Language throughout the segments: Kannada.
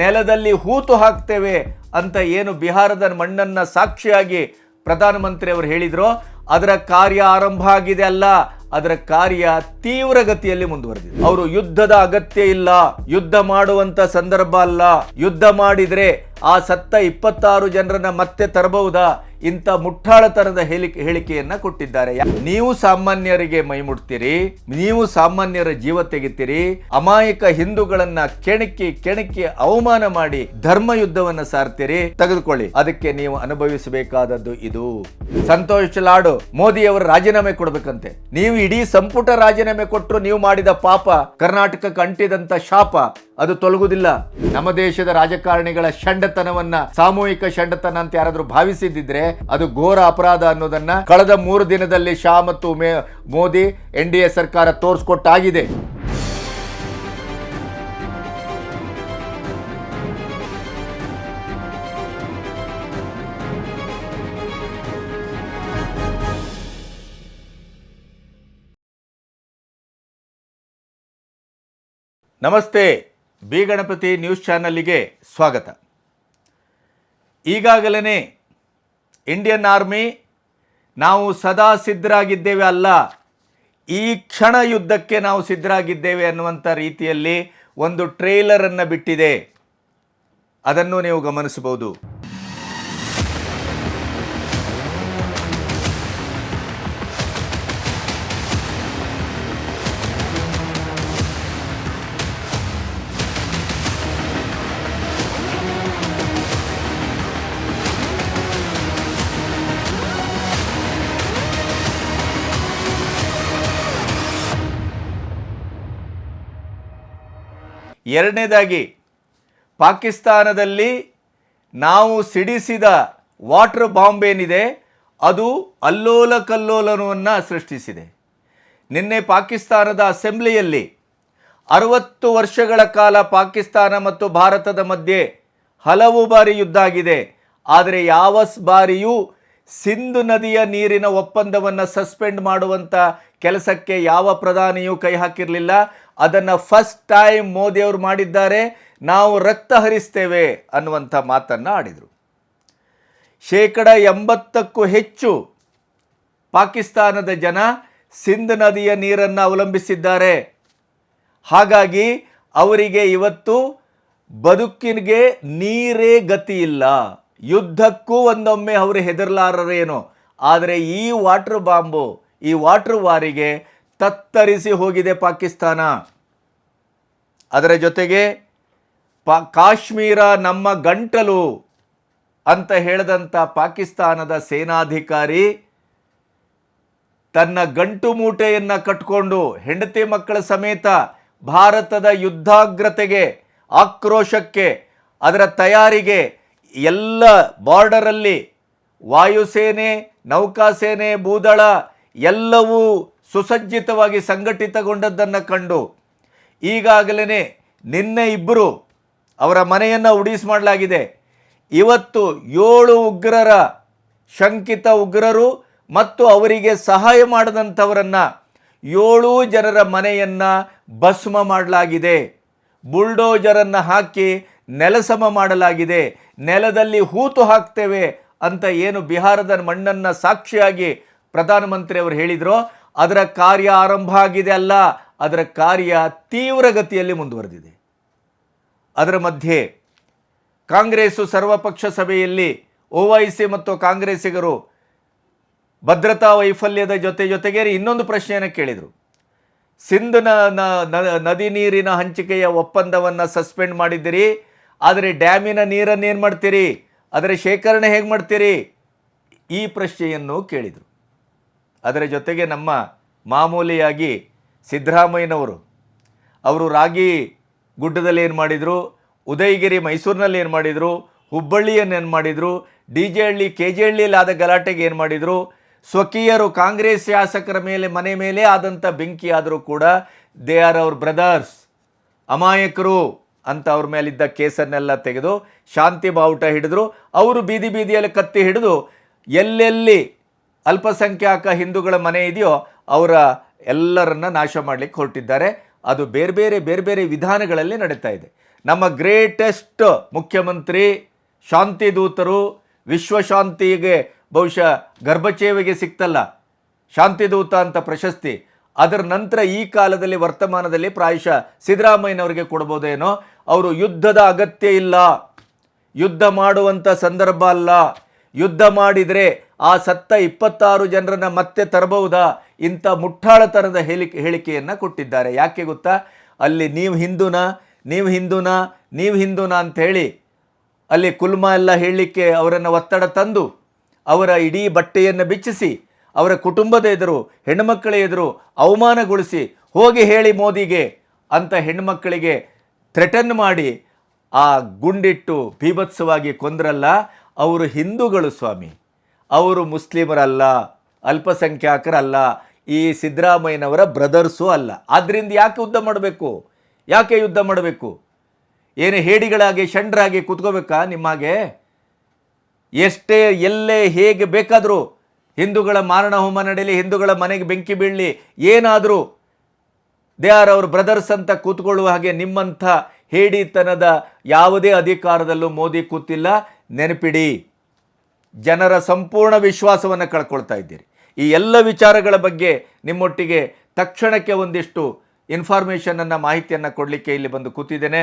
ನೆಲದಲ್ಲಿ ಹೂತು ಹಾಕ್ತೇವೆ ಅಂತ ಏನು ಬಿಹಾರದ ಮಣ್ಣನ್ನು ಸಾಕ್ಷಿಯಾಗಿ ಪ್ರಧಾನಮಂತ್ರಿ ಅವರು ಹೇಳಿದ್ರು, ಅದರ ಕಾರ್ಯ ಆರಂಭ ಆಗಿದೆ ಅಲ್ಲ, ಅದರ ಕಾರ್ಯ ತೀವ್ರಗತಿಯಲ್ಲಿ ಮುಂದುವರೆದಿದೆ. ಅವರು ಯುದ್ಧದ ಅಗತ್ಯ ಇಲ್ಲ, ಯುದ್ಧ ಮಾಡುವಂತ ಸಂದರ್ಭ ಅಲ್ಲ, ಯುದ್ಧ ಮಾಡಿದ್ರೆ ಆ ಸತ್ತ ಇಪ್ಪತ್ತಾರು ಜನರನ್ನ ಮತ್ತೆ ತರಬಹುದಾ? ಇಂಥ ಮುಟ್ಟಾಳತನದ ಹೇಳಿಕೆ ಹೇಳಿಕೆಯನ್ನ ಕೊಟ್ಟಿದ್ದಾರೆ. ನೀವು ಸಾಮಾನ್ಯರಿಗೆ ಮೈ ಮುಟ್ತೀರಿ ನೀವು ಸಾಮಾನ್ಯರ ಜೀವ ತೆಗಿತೀರಿ, ಅಮಾಯಕ ಹಿಂದೂಗಳನ್ನ ಕೆಣಕಿ ಕೆಣಕಿ ಅವಮಾನ ಮಾಡಿ ಧರ್ಮ ಯುದ್ಧವನ್ನ ಸಾರ್ತೀರಿ, ತೆಗೆದುಕೊಳ್ಳಿ. ಅದಕ್ಕೆ ನೀವು ಅನುಭವಿಸಬೇಕಾದದ್ದು ಇದು. ಸಂತೋಷ್ ಲಾಡು, ಮೋದಿ ಅವರು ರಾಜೀನಾಮೆ ಕೊಡ್ಬೇಕಂತೆ. ನೀವು ಇಡೀ ಸಂಪುಟ ರಾಜೀನಾಮೆ ಕೊಟ್ಟರು ನೀವು ಮಾಡಿದ ಪಾಪ ಕರ್ನಾಟಕಕ್ಕೆ ಅಂಟಿದಂತ ಶಾಪ ಅದು ತೊಲಗುದಿಲ್ಲ ನಮ್ಮ ದೇಶದ ರಾಜಕಾರಣಿಗಳ ಷಂಡತನವನ್ನ, ಸಾಮೂಹಿಕ ಷಂಡತನ ಅಂತ ಯಾರಾದ್ರೂ ಭಾವಿಸಿದ್ದಿದ್ರೆ ಅದು ಘೋರ ಅಪರಾಧ ಅನ್ನೋದನ್ನ ಕಳೆದ ಮೂರು ದಿನದಲ್ಲಿ ಶಾ ಮತ್ತು ಮೋದಿ, ಎನ್ ಡಿ ಎ ಸರ್ಕಾರ ತೋರಿಸ್ಕೊಟ್ಟಾಗಿದೆ. ನಮಸ್ತೆ. ಬಿ ಗಣಪತಿ ನ್ಯೂಸ್ ಚಾನಲ್ಗೆ ಸ್ವಾಗತ. ಈಗಾಗಲೇ ಇಂಡಿಯನ್ ಆರ್ಮಿ ನಾವು ಸದಾ ಸಿದ್ಧರಾಗಿದ್ದೇವೆ ಅಲ್ಲ, ಈ ಕ್ಷಣ ಯುದ್ಧಕ್ಕೆ ನಾವು ಸಿದ್ಧರಾಗಿದ್ದೇವೆ ಅನ್ನುವಂಥ ರೀತಿಯಲ್ಲಿ ಒಂದು ಟ್ರೇಲರನ್ನು ಬಿಟ್ಟಿದೆ. ಅದನ್ನು ನೀವು ಗಮನಿಸಬಹುದು. ಎರಡನೇದಾಗಿ, ಪಾಕಿಸ್ತಾನದಲ್ಲಿ ನಾವು ಸಿಡಿಸಿದ ವಾಟರ್ ಬಾಂಬ್ ಏನಿದೆ, ಅದು ಅಲ್ಲೋಲ ಕಲ್ಲೋಲನವನ್ನು ಸೃಷ್ಟಿಸಿದೆ. ನಿನ್ನೆ ಪಾಕಿಸ್ತಾನದ ಅಸೆಂಬ್ಲಿಯಲ್ಲಿ ಅರವತ್ತು ವರ್ಷಗಳ ಕಾಲ ಪಾಕಿಸ್ತಾನ ಮತ್ತು ಭಾರತದ ಮಧ್ಯೆ ಹಲವು ಬಾರಿ ಯುದ್ಧ ಆಗಿದೆ. ಆದರೆ ಯಾವ ಬಾರಿಯೂ ಸಿಂಧು ನದಿಯ ನೀರಿನ ಒಪ್ಪಂದವನ್ನು ಸಸ್ಪೆಂಡ್ ಮಾಡುವಂಥ ಕೆಲಸಕ್ಕೆ ಯಾವ ಪ್ರಧಾನಿಯೂ ಕೈ ಹಾಕಿರಲಿಲ್ಲ. ಅದನ್ನು ಫಸ್ಟ್ ಟೈಮ್ ಮೋದಿಯವರು ಮಾಡಿದ್ದಾರೆ, ನಾವು ರಕ್ತ ಹರಿಸ್ತೇವೆ ಅನ್ನುವಂಥ ಮಾತನ್ನು ಆಡಿದರು. ಶೇಕಡ ಎಂಬತ್ತಕ್ಕೂ ಹೆಚ್ಚು ಪಾಕಿಸ್ತಾನದ ಜನ ಸಿಂಧ್ ನದಿಯ ನೀರನ್ನು ಅವಲಂಬಿಸಿದ್ದಾರೆ. ಹಾಗಾಗಿ ಅವರಿಗೆ ಇವತ್ತು ಬದುಕಿಗೆ ನೀರೇ ಗತಿ ಇಲ್ಲ. ಯುದ್ಧಕ್ಕೂ ಒಂದೊಮ್ಮೆ ಅವರು ಹೆದರ್ಲಾರರೇನೋ. ಆದರೆ ಈ ವಾಟ್ರ್ ಬಾಂಬು ಈ ವಾಟ್ರ್ ವಾರಿಗೆ ತತ್ತರಿಸಿ ಹೋಗಿದೆ ಪಾಕಿಸ್ತಾನ. ಅದರ ಜೊತೆಗೆ ಪಾ, ಕಾಶ್ಮೀರ ನಮ್ಮ ಗಂಟಲು ಅಂತ ಹೇಳಿದಂಥ ಪಾಕಿಸ್ತಾನದ ಸೇನಾಧಿಕಾರಿ ತನ್ನ ಗಂಟು ಮೂಟೆಯನ್ನು ಕಟ್ಕೊಂಡು ಹೆಂಡತಿ ಮಕ್ಕಳ ಸಮೇತ ಭಾರತದ ಯುದ್ಧಾಗ್ರತೆಗೆ, ಆಕ್ರೋಶಕ್ಕೆ, ಅದರ ತಯಾರಿಗೆ ಎಲ್ಲ ಬಾರ್ಡರಲ್ಲಿ ವಾಯುಸೇನೆ, ನೌಕಾಸೇನೆ, ಭೂದಳ ಎಲ್ಲವೂ ಸುಸಜ್ಜಿತವಾಗಿ ಸಂಘಟಿತಗೊಂಡದ್ದನ್ನು ಕಂಡು ಈಗಾಗಲೇ ನಿನ್ನೆ ಇಬ್ಬರು ಅವರ ಮನೆಯನ್ನು ಉಡೀಸ್ ಮಾಡಲಾಗಿದೆ. ಇವತ್ತು ಏಳು ಉಗ್ರರ ಶಂಕಿತ ಉಗ್ರರು ಮತ್ತು ಅವರಿಗೆ ಸಹಾಯ ಮಾಡಿದಂಥವರನ್ನು ಏಳು ಜನರ ಮನೆಯನ್ನು ಭಸ್ಮ ಮಾಡಲಾಗಿದೆ. ಬುಲ್ಡೋಜರನ್ನು ಹಾಕಿ ನೆಲಸಮ ಮಾಡಲಾಗಿದೆ. ನೆಲದಲ್ಲಿ ಹೂತು ಹಾಕ್ತೇವೆ ಅಂತ ಏನು ಬಿಹಾರದ ಮಣ್ಣನ್ನು ಸಾಕ್ಷಿಯಾಗಿ ಪ್ರಧಾನಮಂತ್ರಿ ಅವರು ಹೇಳಿದ್ರು ಅದರ ಕಾರ್ಯ ಆರಂಭ ಆಗಿದೆ ಅಲ್ಲ, ಅದರ ಕಾರ್ಯ ತೀವ್ರಗತಿಯಲ್ಲಿ ಮುಂದುವರೆದಿದೆ. ಅದರ ಮಧ್ಯೆ ಕಾಂಗ್ರೆಸ್ಸು ಸರ್ವಪಕ್ಷ ಸಭೆಯಲ್ಲಿ ಓವೈಸಿ ಮತ್ತು ಕಾಂಗ್ರೆಸ್ಸಿಗರು ಭದ್ರತಾ ವೈಫಲ್ಯದ ಜೊತೆ ಜೊತೆಗೆ ಇನ್ನೊಂದು ಪ್ರಶ್ನೆಯನ್ನು ಕೇಳಿದರು. ಸಿಂಧ್ ನದಿ ನೀರಿನ ಹಂಚಿಕೆಯ ಒಪ್ಪಂದವನ್ನು ಸಸ್ಪೆಂಡ್ ಮಾಡಿದ್ದೀರಿ, ಆದರೆ ಡ್ಯಾಮಿನ ನೀರನ್ನು ಏನು ಮಾಡ್ತೀರಿ, ಅದರ ಶೇಖರಣೆ ಹೇಗೆ ಮಾಡ್ತೀರಿ? ಈ ಪ್ರಶ್ನೆಯನ್ನು ಕೇಳಿದರು. ಅದರ ಜೊತೆಗೆ ನಮ್ಮ ಮಾಮೂಲಿಯಾಗಿ ಸಿದ್ದರಾಮಯ್ಯನವರು, ಅವರು ರಾಗಿ ಗುಡ್ಡದಲ್ಲಿ ಏನು ಮಾಡಿದರು, ಉದಯಗಿರಿ ಮೈಸೂರಿನಲ್ಲಿ ಏನು ಮಾಡಿದರು, ಹುಬ್ಬಳ್ಳಿಯನ್ನು ಏನು ಮಾಡಿದರು, D J Halli, K J ಹಳ್ಳಿಯಲ್ಲಿ ಆದ ಗಲಾಟೆಗೆ ಏನು ಮಾಡಿದರು, ಸ್ವಕೀಯರು ಕಾಂಗ್ರೆಸ್ ಶಾಸಕರ ಮೇಲೆ, ಮನೆ ಮೇಲೆ ಆದಂಥ ಬೆಂಕಿ ಆದರೂ ಕೂಡ ದೇ ಆರ್ ಅವರ್ ಬ್ರದರ್ಸ್ ಅಮಾಯಕರು ಅಂತ ಅವ್ರ ಮೇಲಿದ್ದ ಕೇಸನ್ನೆಲ್ಲ ತೆಗೆದು ಶಾಂತಿ ಬಾವುಟ ಹಿಡಿದ್ರು. ಅವರು ಬೀದಿ ಬೀದಿಯಲ್ಲಿ ಕತ್ತಿ ಹಿಡಿದು ಎಲ್ಲೆಲ್ಲಿ ಅಲ್ಪಸಂಖ್ಯಾತ ಹಿಂದೂಗಳ ಮನೆ ಇದೆಯೋ, ಅವರ ಎಲ್ಲರನ್ನ ನಾಶ ಮಾಡಲಿಕ್ಕೆ ಹೊರಟಿದ್ದಾರೆ. ಅದು ಬೇರೆ ಬೇರೆ ಬೇರೆ ಬೇರೆ ವಿಧಾನಗಳಲ್ಲಿ ನಡೀತಾ ಇದೆ. ನಮ್ಮ ಗ್ರೇಟೆಸ್ಟ್ ಮುಖ್ಯಮಂತ್ರಿ ಶಾಂತಿದೂತರು ವಿಶ್ವಶಾಂತಿಗೆ ಬಹುಶಃ ಗರ್ಭಚೇವಿಗೆ ಸಿಕ್ತಲ್ಲ. ಶಾಂತಿದೂತ ಅಂತ ಪ್ರಶಸ್ತಿ. ಅದರ ನಂತರ ಈ ಕಾಲದಲ್ಲಿ ವರ್ತಮಾನದಲ್ಲಿ ಪ್ರಾಯಶಃ ಸಿದ್ದರಾಮಯ್ಯನವರಿಗೆ ಕೊಡ್ಬೋದೇನೋ. ಅವರು ಯುದ್ಧದ ಅಗತ್ಯ ಇಲ್ಲ. ಯುದ್ಧ ಮಾಡುವಂಥ ಸಂದರ್ಭ ಅಲ್ಲ. ಯುದ್ಧ ಮಾಡಿದರೆ ಆ ಸತ್ತ ಇಪ್ಪತ್ತಾರು ಜನರನ್ನು ಮತ್ತೆ ತರಬಹುದಾ? ಇಂಥ ಮುಟ್ಟಾಳತನದ ಹೇಳಿಕೆ ಹೇಳಿಕೆಯನ್ನು ಕೊಟ್ಟಿದ್ದಾರೆ. ಯಾಕೆ ಗೊತ್ತಾ? ಅಲ್ಲಿ ನೀವು ಹಿಂದೂನಾ? ನೀವು ಹಿಂದೂನಾ? ನೀವು ಹಿಂದೂನಾ ಹೇಳಿ ಅಲ್ಲಿ ಕುಲ್ಮ ಎಲ್ಲ ಹೇಳಲಿಕ್ಕೆ ಅವರನ್ನು ಒತ್ತಡ ತಂದು ಅವರ ಇಡೀ ಬಟ್ಟೆಯನ್ನು ಬಿಚ್ಚಿಸಿ ಅವರ ಕುಟುಂಬದ ಎದುರು, ಹೆಣ್ಣುಮಕ್ಕಳ ಎದುರು ಅವಮಾನಗೊಳಿಸಿ ಹೋಗಿ ಹೇಳಿ ಮೋದಿಗೆ ಅಂತ ಹೆಣ್ಣುಮಕ್ಕಳಿಗೆ ಥ್ರೆಟನ್ ಮಾಡಿ ಆ ಗುಂಡಿಟ್ಟು ಬೀಭತ್ಸವಾಗಿ ಕೊಂದ್ರಲ್ಲ, ಅವರು ಹಿಂದೂಗಳು ಸ್ವಾಮಿ. ಅವರು ಮುಸ್ಲಿಮರಲ್ಲ ಅಲ್ಪಸಂಖ್ಯಾತರಲ್ಲ ಈ ಸಿದ್ದರಾಮಯ್ಯನವರ ಬ್ರದರ್ಸು ಅಲ್ಲ. ಆದ್ದರಿಂದ ಯಾಕೆ ಯುದ್ಧ ಮಾಡಬೇಕು? ಯಾಕೆ ಯುದ್ಧ ಮಾಡಬೇಕು? ಏನು ಹೇಡಿಗಳಾಗಿ, ಷಂಡ್ರಾಗಿ ಕೂತ್ಕೋಬೇಕಾ ನಿಮ್ಮಾಗೆ? ಎಷ್ಟೇ, ಎಲ್ಲೇ, ಹೇಗೆ ಬೇಕಾದರೂ, ಹಿಂದೂಗಳ ಮಾರಣ ಹೋಮ ನಡೀಲಿ, ಹಿಂದೂಗಳ ಮನೆಗೆ ಬೆಂಕಿ ಬೀಳಲಿ, ಏನಾದರೂ, ದೇ ಆರ್ ಅವ್ರ ಬ್ರದರ್ಸ್ ಅಂತ ಕೂತ್ಕೊಳ್ಳುವ ಹಾಗೆ ನಿಮ್ಮಂಥ ಹೇಡಿತನದ ಯಾವುದೇ ಅಧಿಕಾರದಲ್ಲೂ ಮೋದಿ ಕೂತಿಲ್ಲ. ನೆನಪಿಡಿ. ಜನರ ಸಂಪೂರ್ಣ ವಿಶ್ವಾಸವನ್ನು ಕಳ್ಕೊಳ್ತಾ ಇದ್ದೀರಿ. ಈ ಎಲ್ಲ ವಿಚಾರಗಳ ಬಗ್ಗೆ ನಿಮ್ಮೊಟ್ಟಿಗೆ ತಕ್ಷಣಕ್ಕೆ ಒಂದಿಷ್ಟು ಇನ್ಫಾರ್ಮೇಷನನ್ನು ಮಾಹಿತಿಯನ್ನು ಕೊಡಲಿಕ್ಕೆ ಇಲ್ಲಿ ಬಂದು ಕೂತಿದ್ದೇನೆ.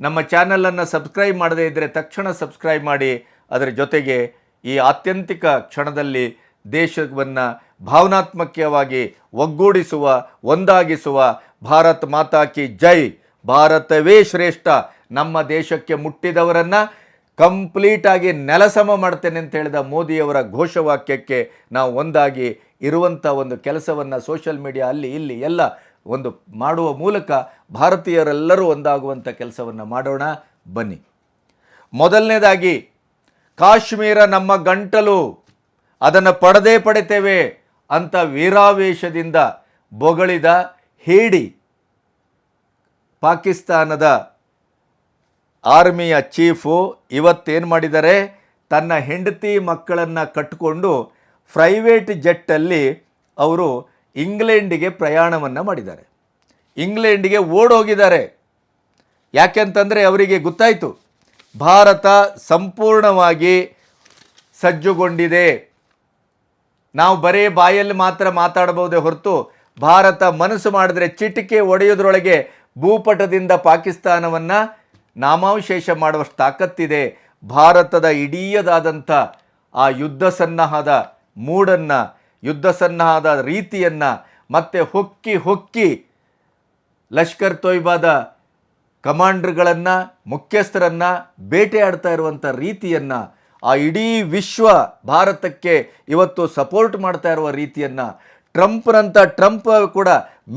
ನಮ್ಮ ಚಾನಲನ್ನು ಸಬ್ಸ್ಕ್ರೈಬ್ ಮಾಡದೇ ಇದ್ದರೆ ತಕ್ಷಣ ಸಬ್ಸ್ಕ್ರೈಬ್ ಮಾಡಿ. ಅದರ ಜೊತೆಗೆ ಈ ಆತ್ಯಂತಿಕ ಕ್ಷಣದಲ್ಲಿ ದೇಶವನ್ನು ಭಾವನಾತ್ಮಕವಾಗಿ ಒಗ್ಗೂಡಿಸುವ, ಒಂದಾಗಿಸುವ ಭಾರತ್ ಮಾತಾ ಕಿ ಜೈ. ಭಾರತವೇ ಶ್ರೇಷ್ಠ. ನಮ್ಮ ದೇಶಕ್ಕೆ ಮುಟ್ಟಿದವರನ್ನು ಕಂಪ್ಲೀಟಾಗಿ ನೆಲಸಮ ಮಾಡ್ತೇನೆ ಅಂತ ಹೇಳಿದ ಮೋದಿಯವರ ಘೋಷವಾಕ್ಯಕ್ಕೆ ನಾವು ಒಂದಾಗಿ ಇರುವಂಥ ಒಂದು ಕೆಲಸವನ್ನು ಸೋಷಿಯಲ್ ಮೀಡಿಯಾ ಅಲ್ಲಿ, ಇಲ್ಲಿ ಎಲ್ಲ ಒಂದು ಮಾಡುವ ಮೂಲಕ ಭಾರತೀಯರೆಲ್ಲರೂ ಒಂದಾಗುವಂಥ ಕೆಲಸವನ್ನು ಮಾಡೋಣ. ಬನ್ನಿ. ಮೊದಲನೇದಾಗಿ, ಕಾಶ್ಮೀರ ನಮ್ಮ ಗಂಟಲು, ಅದನ್ನು ಪಡೆದೇ ಪಡಿತೇವೆ ಅಂತ ವೀರಾವೇಶದಿಂದ ಬೊಗಳಿದ ಹೇಡಿ, ಪಾಕಿಸ್ತಾನದ ಆರ್ಮಿಯ ಚೀಫು ಇವತ್ತೇನು ಮಾಡಿದ್ದಾರೆ? ತನ್ನ ಹೆಂಡತಿ ಮಕ್ಕಳನ್ನು ಕಟ್ಟಿಕೊಂಡು ಪ್ರೈವೇಟ್ ಜೆಟ್ಟಲ್ಲಿ ಅವರು ಇಂಗ್ಲೆಂಡಿಗೆ ಪ್ರಯಾಣವನ್ನು ಮಾಡಿದ್ದಾರೆ. ಇಂಗ್ಲೆಂಡಿಗೆ ಓಡೋಗಿದ್ದಾರೆ. ಯಾಕೆಂತಂದರೆ ಅವರಿಗೆ ಗೊತ್ತಾಯಿತು. ಭಾರತ ಸಂಪೂರ್ಣವಾಗಿ ಸಜ್ಜುಗೊಂಡಿದೆ. ನಾವು ಬರೀ ಬಾಯಲ್ಲಿ ಮಾತ್ರ ಮಾತಾಡಬಹುದೇ ಹೊರತು ಭಾರತ ಮನಸ್ಸು ಮಾಡಿದ್ರೆ ಚಿಟಿಕೆ ಒಡೆಯೋದ್ರೊಳಗೆ ಭೂಪಟದಿಂದ ಪಾಕಿಸ್ತಾನವನ್ನು ನಾಮಾವಶೇಷ ಮಾಡುವಷ್ಟು ತಾಕತ್ತಿದೆ. ಭಾರತದ ಇಡೀಯದಾದಂಥ ಆ ಯುದ್ಧ ಸನ್ನಹದ ಮೂಡನ್ನು, ಯುದ್ಧ ಸನ್ನಹದ ರೀತಿಯನ್ನು, ಮತ್ತೆ ಹೊಕ್ಕಿ ಹೊಕ್ಕಿ ಲಷ್ಕರ್ ತೊಯ್ಬಾದ ಕಮಾಂಡರ್ಗಳನ್ನು, ಮುಖ್ಯಸ್ಥರನ್ನು ಬೇಟೆಯಾಡ್ತಾ ಇರುವಂಥ ರೀತಿಯನ್ನು, ಆ ಇಡೀ ವಿಶ್ವ ಭಾರತಕ್ಕೆ ಇವತ್ತು ಸಪೋರ್ಟ್ ಮಾಡ್ತಾ ಇರುವ ರೀತಿಯನ್ನು, ಟ್ರಂಪ್ನಂಥ ಟ್ರಂಪ್ ಕೂಡ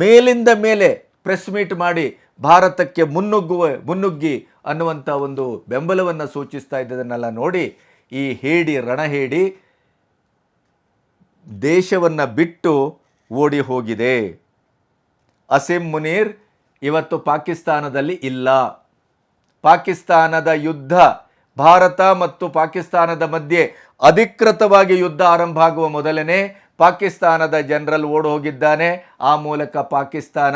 ಮೇಲಿಂದ ಮೇಲೆ ಪ್ರೆಸ್ ಮೀಟ್ ಮಾಡಿ ಭಾರತಕ್ಕೆ ಮುನ್ನುಗ್ಗುವ, ಮುನ್ನುಗ್ಗಿ ಅನ್ನುವಂಥ ಒಂದು ಬೆಂಬಲವನ್ನು ಸೂಚಿಸ್ತಾ ಇದ್ದದನ್ನೆಲ್ಲ ನೋಡಿ ಈ ಹೇಡಿ ರಣಹೇಡಿ ದೇಶವನ್ನು ಬಿಟ್ಟು ಓಡಿ ಹೋಗಿದೆ. ಅಸೀಂ ಮುನೀರ್ ಇವತ್ತು ಪಾಕಿಸ್ತಾನದಲ್ಲಿ ಇಲ್ಲ. ಪಾಕಿಸ್ತಾನದ ಯುದ್ಧ, ಭಾರತ ಮತ್ತು ಪಾಕಿಸ್ತಾನದ ಮಧ್ಯೆ ಅಧಿಕೃತವಾಗಿ ಯುದ್ಧ ಆರಂಭ ಆಗುವ ಮೊದಲನೇ ಪಾಕಿಸ್ತಾನದ ಜನರಲ್ ಓಡಿ ಹೋಗಿದ್ದಾನೆ. ಆ ಮೂಲಕ ಪಾಕಿಸ್ತಾನ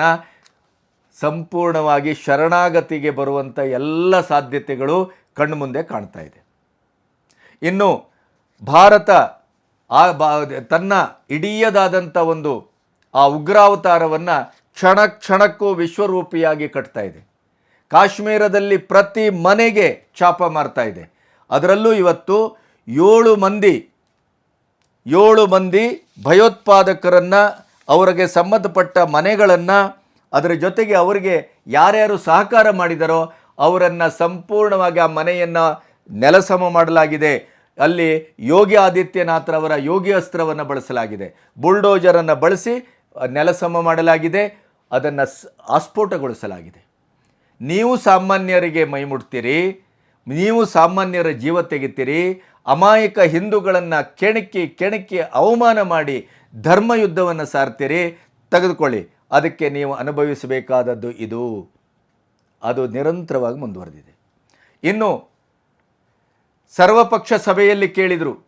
ಸಂಪೂರ್ಣವಾಗಿ ಶರಣಾಗತಿಗೆ ಬರುವಂಥ ಎಲ್ಲ ಸಾಧ್ಯತೆಗಳು ಕಣ್ಮುಂದೆ ಕಾಣ್ತಾ ಇದೆ. ಇನ್ನು ಭಾರತ ಆ ಬಾ, ತನ್ನ ಇಡೀಯದಾದಂಥ ಒಂದು ಆ ಉಗ್ರಾವತಾರವನ್ನು ಕ್ಷಣ ಕ್ಷಣಕ್ಕೂ ವಿಶ್ವರೂಪಿಯಾಗಿ ಕಟ್ತಾ ಇದೆ. ಕಾಶ್ಮೀರದಲ್ಲಿ ಪ್ರತಿ ಮನೆಗೆ ಚಾಪ ಮಾರ್ತಾ ಇದೆ. ಅದರಲ್ಲೂ ಇವತ್ತು ಏಳು ಮಂದಿ ಏಳು ಮಂದಿ ಭಯೋತ್ಪಾದಕರನ್ನು, ಅವರಿಗೆ ಸಂಬಂಧಪಟ್ಟ ಮನೆಗಳನ್ನು ಅದರ ಜೊತೆಗೆ ಅವರಿಗೆ ಯಾರ್ಯಾರು ಸಹಕಾರ ಮಾಡಿದರೋ ಅವರನ್ನು ಸಂಪೂರ್ಣವಾಗಿ ಆ ಮನೆಯನ್ನು ನೆಲಸಮ ಮಾಡಲಾಗಿದೆ. ಅಲ್ಲಿ ಯೋಗಿ ಆದಿತ್ಯನಾಥ್ರವರ ಯೋಗಿ ಅಸ್ತ್ರವನ್ನು ಬಳಸಲಾಗಿದೆ. ಬುಲ್ಡೋಜರನ್ನು ಬಳಸಿ ನೆಲಸಮ ಮಾಡಲಾಗಿದೆ. ಅದನ್ನು ಆಸ್ಫೋಟಗೊಳಿಸಲಾಗಿದೆ. ನೀವು ಸಾಮಾನ್ಯರಿಗೆ ಮೈಮುಡ್ತೀರಿ ನೀವು ಸಾಮಾನ್ಯರ ಜೀವ ತೆಗಿತೀರಿ. ಅಮಾಯಕ ಹಿಂದೂಗಳನ್ನು ಕೆಣಕಿ ಕೆಣಕಿ ಅವಮಾನ ಮಾಡಿ ಧರ್ಮಯುದ್ಧವನ್ನು ಸಾರ್ತೀರಿ. ತೆಗೆದುಕೊಳ್ಳಿ. ಅದಕ್ಕೆ ನೀವು ಅನುಭವಿಸಬೇಕಾದದ್ದು ಇದು. ಅದು ನಿರಂತರವಾಗಿ ಮುಂದುವರೆದಿದೆ. ಇನ್ನು ಸರ್ವಪಕ್ಷ ಸಭೆಯಲ್ಲಿ ಕೇಳಿದರು,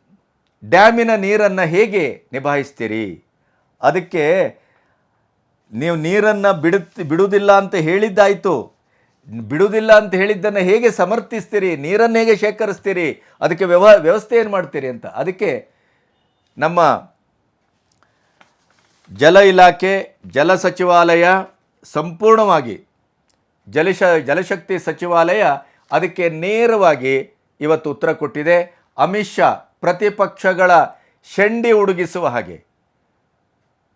ಡ್ಯಾಮಿನ ನೀರನ್ನು ಹೇಗೆ ನಿಭಾಯಿಸ್ತೀರಿ? ಅದಕ್ಕೆ, ನೀವು ನೀರನ್ನು ಬಿಡುತ್ತಿ, ಬಿಡುವುದಿಲ್ಲ ಅಂತ ಹೇಳಿದ್ದಾಯಿತು. ಬಿಡುವುದಿಲ್ಲ ಅಂತ ಹೇಳಿದ್ದನ್ನು ಹೇಗೆ ಸಮರ್ಥಿಸ್ತೀರಿ? ನೀರನ್ನು ಹೇಗೆ ಶೇಖರಿಸ್ತೀರಿ? ಅದಕ್ಕೆ ವ್ಯವ ವ್ಯವಸ್ಥೆ ಏನು ಮಾಡ್ತೀರಿ? ಅಂತ. ಅದಕ್ಕೆ ನಮ್ಮ ಜಲ ಇಲಾಖೆ, ಜಲ ಸಚಿವಾಲಯ ಸಂಪೂರ್ಣವಾಗಿ ಜಲಶ ಜಲಶಕ್ತಿ ಸಚಿವಾಲಯ ಅದಕ್ಕೆ ನೇರವಾಗಿ ಇವತ್ತು ಉತ್ತರ ಕೊಟ್ಟಿದೆ. ಅಮಿತ್ ಶಾ ಪ್ರತಿಪಕ್ಷಗಳ ಶಂಡಿ ಉಡುಗಿಸುವ ಹಾಗೆ.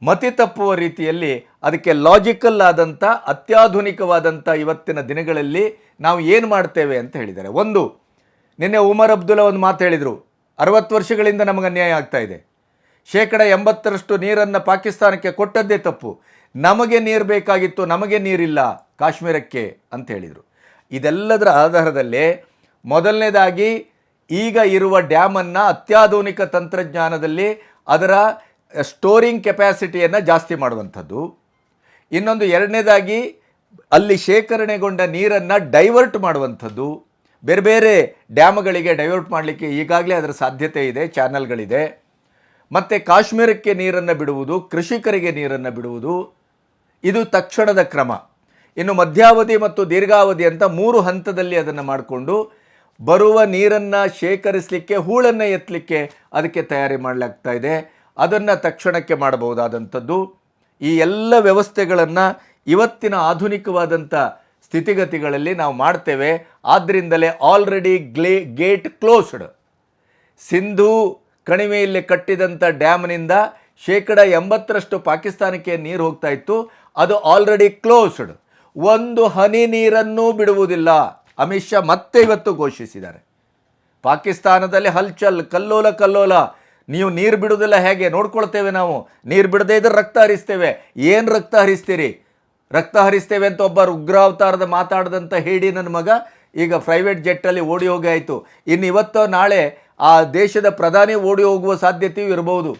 ಮತಿ ತಪ್ಪುವ ರೀತಿಯಲ್ಲಿ ಅದಕ್ಕೆ ಲಾಜಿಕಲ್ ಆದಂಥ ಅತ್ಯಾಧುನಿಕವಾದಂಥ ಇವತ್ತಿನ ದಿನಗಳಲ್ಲಿ ನಾವು ಏನು ಮಾಡ್ತೇವೆ ಅಂತ ಹೇಳಿದ್ದಾರೆ. ಒಂದು, ನಿನ್ನೆ ಉಮರ್ ಅಬ್ದುಲ್ಲಾ ಒಂದು ಮಾತು ಹೇಳಿದರು. ಅರವತ್ತು ವರ್ಷಗಳಿಂದ ನಮಗೆ ಅನ್ಯಾಯ ಆಗ್ತಾ ಇದೆ. ಶೇಕಡ ಎಂಬತ್ತರಷ್ಟು ನೀರನ್ನು ಪಾಕಿಸ್ತಾನಕ್ಕೆ ಕೊಟ್ಟದ್ದೇ ತಪ್ಪು. ನಮಗೆ ನೀರು ಬೇಕಾಗಿತ್ತು, ನಮಗೆ ನೀರಿಲ್ಲ, ಕಾಶ್ಮೀರಕ್ಕೆ ಅಂತ ಹೇಳಿದರು. ಇದೆಲ್ಲದರ ಆಧಾರದಲ್ಲೇ ಮೊದಲನೇದಾಗಿ ಈಗ ಇರುವ ಡ್ಯಾಮನ್ನು ಅತ್ಯಾಧುನಿಕ ತಂತ್ರಜ್ಞಾನದಲ್ಲಿ ಅದರ ಸ್ಟೋರಿಂಗ್ ಕೆಪ್ಯಾಸಿಟಿಯನ್ನು ಜಾಸ್ತಿ ಮಾಡುವಂಥದ್ದು. ಇನ್ನೊಂದು ಎರಡನೇದಾಗಿ ಅಲ್ಲಿ ಶೇಖರಣೆಗೊಂಡ ನೀರನ್ನು ಡೈವರ್ಟ್ ಮಾಡುವಂಥದ್ದು. ಬೇರೆ ಬೇರೆ ಡ್ಯಾಮ್ಗಳಿಗೆ ಡೈವರ್ಟ್ ಮಾಡಲಿಕ್ಕೆ ಈಗಾಗಲೇ ಅದರ ಸಾಧ್ಯತೆ ಇದೆ, ಚಾನಲ್ಗಳಿದೆ. ಮತ್ತು ಕಾಶ್ಮೀರಕ್ಕೆ ನೀರನ್ನು ಬಿಡುವುದು, ಕೃಷಿಕರಿಗೆ ನೀರನ್ನು ಬಿಡುವುದು, ಇದು ತಕ್ಷಣದ ಕ್ರಮ. ಇನ್ನು ಮಧ್ಯಾವಧಿ ಮತ್ತು ದೀರ್ಘಾವಧಿ ಅಂತ ಮೂರು ಹಂತದಲ್ಲಿ ಅದನ್ನು ಮಾಡಿಕೊಂಡು ಬರುವ ನೀರನ್ನು ಶೇಖರಿಸಲಿಕ್ಕೆ, ಹೂಳನ್ನು ಎತ್ತಲಿಕ್ಕೆ ಅದಕ್ಕೆ ತಯಾರಿ ಮಾಡಲಾಗ್ತಾ ಇದೆ. ಅದನ್ನು ತಕ್ಷಣಕ್ಕೆ ಮಾಡಬಹುದಾದಂಥದ್ದು. ಈ ಎಲ್ಲ ವ್ಯವಸ್ಥೆಗಳನ್ನು ಇವತ್ತಿನ ಆಧುನಿಕವಾದಂಥ ಸ್ಥಿತಿಗತಿಗಳಲ್ಲಿ ನಾವು ಮಾಡ್ತೇವೆ. ಆದ್ದರಿಂದಲೇ ಆಲ್ರೆಡಿ ಗ್ಲೇ ಗೇಟ್ ಕ್ಲೋಸ್ಡ್ ಸಿಂಧೂ ಕಣಿವೆಯಲ್ಲಿ ಕಟ್ಟಿದಂಥ ಡ್ಯಾಮ್ನಿಂದ ಶೇಕಡ ಎಂಬತ್ತರಷ್ಟು ಪಾಕಿಸ್ತಾನಕ್ಕೆ ನೀರು ಹೋಗ್ತಾ ಇತ್ತು. ಅದು ಆಲ್ರೆಡಿ ಕ್ಲೋಸ್ಡ್ ಒಂದು ಹನಿ ನೀರನ್ನೂ ಬಿಡುವುದಿಲ್ಲ. ಅಮಿತ್ ಶಾ ಮತ್ತೆ ಇವತ್ತು ಘೋಷಿಸಿದ್ದಾರೆ. ಪಾಕಿಸ್ತಾನದಲ್ಲಿ ಹಲ್ಚಲ್, ಕಲ್ಲೋಲ ಕಲ್ಲೋಲ. ನೀವು ನೀರು ಬಿಡುವುದಿಲ್ಲ ಹೇಗೆ? ನೋಡ್ಕೊಳ್ತೇವೆ ನಾವು. ನೀರು ಬಿಡದೇ ಇದ್ರೆ ರಕ್ತ ಹರಿಸ್ತೇವೆ. ಏನು ರಕ್ತ ಹರಿಸ್ತೀರಿ? ರಕ್ತ ಹರಿಸ್ತೇವೆ ಅಂತ ಒಬ್ಬ ಉಗ್ರಾವತಾರದ ಮಾತಾಡಿದಂಥ ಹೇಳಿ ನನ್ನ ಮಗ ಈಗ ಪ್ರೈವೇಟ್ ಜೆಟ್ಟಲ್ಲಿ ಓಡಿ ಹೋಗಿ ಆಯಿತು. ಇನ್ನು ಇವತ್ತೋ ನಾಳೆ ಆ ದೇಶದ ಪ್ರಧಾನಿ ಓಡಿ ಹೋಗುವ ಸಾಧ್ಯತೆಯೂ ಇರಬಹುದು.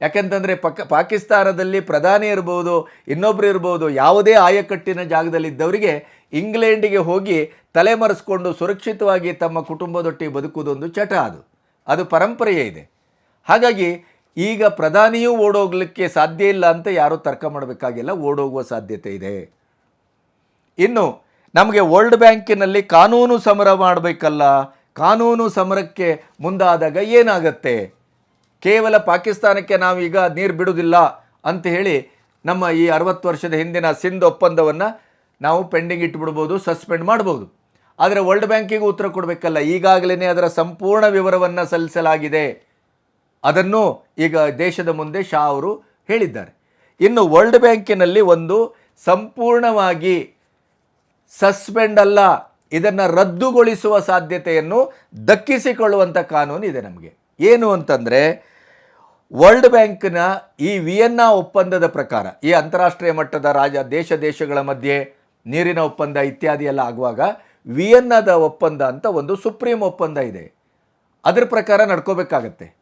ಯಾಕೆಂತಂದರೆ ಪಕ್ಕ ಪಾಕಿಸ್ತಾನದಲ್ಲಿ ಪ್ರಧಾನಿ ಇರ್ಬೋದು ಇನ್ನೊಬ್ಬರು ಇರ್ಬೋದು, ಯಾವುದೇ ಆಯಕಟ್ಟಿನ ಜಾಗದಲ್ಲಿದ್ದವರಿಗೆ ಇಂಗ್ಲೆಂಡಿಗೆ ಹೋಗಿ ತಲೆಮರೆಸ್ಕೊಂಡು ಸುರಕ್ಷಿತವಾಗಿ ತಮ್ಮ ಕುಟುಂಬದೊಟ್ಟಿಗೆ ಬದುಕುವುದೊಂದು ಚಟ ಅದು. ಅದು ಪರಂಪರೆಯೇ ಇದೆ. ಹಾಗಾಗಿ ಈಗ ಪ್ರಧಾನಿಯೂ ಓಡೋಗ್ಲಿಕ್ಕೆ ಸಾಧ್ಯ ಇಲ್ಲ ಅಂತ ಯಾರೂ ತರ್ಕ ಮಾಡಬೇಕಾಗಿಲ್ಲ, ಓಡೋಗುವ ಸಾಧ್ಯತೆ ಇದೆ. ಇನ್ನು ನಮಗೆ ವರ್ಲ್ಡ್ ಬ್ಯಾಂಕಿನಲ್ಲಿ ಕಾನೂನು ಸಮರ ಮಾಡಬೇಕಲ್ಲ ಕಾನೂನು ಸಮರಕ್ಕೆ ಮುಂದಾದಾಗ ಏನಾಗತ್ತೆ? ಕೇವಲ ಪಾಕಿಸ್ತಾನಕ್ಕೆ ನಾವೀಗ ನೀರು ಬಿಡುವುದಿಲ್ಲ ಅಂತ ಹೇಳಿ ನಮ್ಮ ಈ ಅರವತ್ತು ವರ್ಷದ ಹಿಂದಿನ ಸಿಂಧ್ ಒಪ್ಪಂದವನ್ನು ನಾವು ಪೆಂಡಿಂಗ್ ಇಟ್ಬಿಡ್ಬೋದು, ಸಸ್ಪೆಂಡ್ ಮಾಡ್ಬೋದು. ಆದರೆ ವರ್ಲ್ಡ್ ಬ್ಯಾಂಕಿಗೂ ಉತ್ತರ ಕೊಡಬೇಕಲ್ಲ ಈಗಾಗಲೇ ಅದರ ಸಂಪೂರ್ಣ ವಿವರವನ್ನು ಸಲ್ಲಿಸಲಾಗಿದೆ. ಅದನ್ನು ಈಗ ದೇಶದ ಮುಂದೆ ಶಾ ಅವರು ಹೇಳಿದ್ದಾರೆ. ಇನ್ನು ವರ್ಲ್ಡ್ ಬ್ಯಾಂಕಿನಲ್ಲಿ ಒಂದು ಸಂಪೂರ್ಣವಾಗಿ ಸಸ್ಪೆಂಡ್ ಅಲ್ಲ ಇದನ್ನು ರದ್ದುಗೊಳಿಸುವ ಸಾಧ್ಯತೆಯನ್ನು ದಕ್ಕಿಸಿಕೊಳ್ಳುವಂಥ ಕಾನೂನು ಇದೆ ನಮಗೆ. ಏನು ಅಂತಂದರೆ, ವರ್ಲ್ಡ್ ಬ್ಯಾಂಕ್ನ ಈ ವಿಯೆನ್ನಾ ಒಪ್ಪಂದದ ಪ್ರಕಾರ, ಈ ಅಂತಾರಾಷ್ಟ್ರೀಯ ಮಟ್ಟದ ರಾಜ, ದೇಶ ದೇಶಗಳ ಮಧ್ಯೆ ನೀರಿನ ಒಪ್ಪಂದ ಇತ್ಯಾದಿ ಎಲ್ಲ ಆಗುವಾಗ ವಿಯೆನ್ನಾದ ಒಪ್ಪಂದ ಅಂತ ಒಂದು ಸುಪ್ರೀಂ ಒಪ್ಪಂದ ಇದೆ. ಅದರ ಪ್ರಕಾರ ನಡ್ಕೋಬೇಕಾಗತ್ತೆ.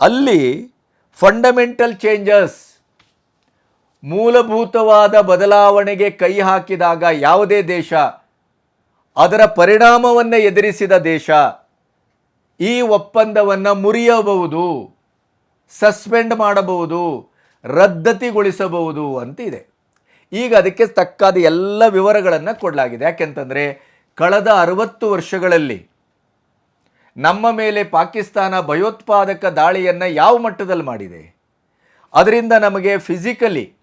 ಅಲ್ಲಿ ಫಂಡಮೆಂಟಲ್ ಚೇಂಜಸ್ ಮೂಲಭೂತವಾದ ಬದಲಾವಣೆಗೆ ಕೈ ಹಾಕಿದಾಗ ಯಾವುದೇ ದೇಶ ಅದರ ಪರಿಣಾಮವನ್ನು ಎದುರಿಸಿದ ದೇಶ ಈ ಒಪ್ಪಂದವನ್ನು ಮುರಿಯಬಹುದು, ಸಸ್ಪೆಂಡ್ ಮಾಡಬಹುದು, ರದ್ದತಿಗೊಳಿಸಬಹುದು ಅಂತಿದೆ. ಈಗ ಅದಕ್ಕೆ ತಕ್ಕಾದ ಎಲ್ಲ ವಿವರಗಳನ್ನು ಕೊಡಲಾಗಿದೆ. ಯಾಕೆಂತಂದರೆ, ಕಳೆದ ಅರವತ್ತು ವರ್ಷಗಳಲ್ಲಿ ನಮ್ಮ ಮೇಲೆ ಪಾಕಿಸ್ತಾನ ಭಯೋತ್ಪಾದಕ ದಾಳಿಯನ್ನು ಯಾವ ಮಟ್ಟದಲ್ಲಿ ಮಾಡಿದೆ? ಅದರಿಂದ ನಮಗೆ ಫಿಸಿಕಲಿ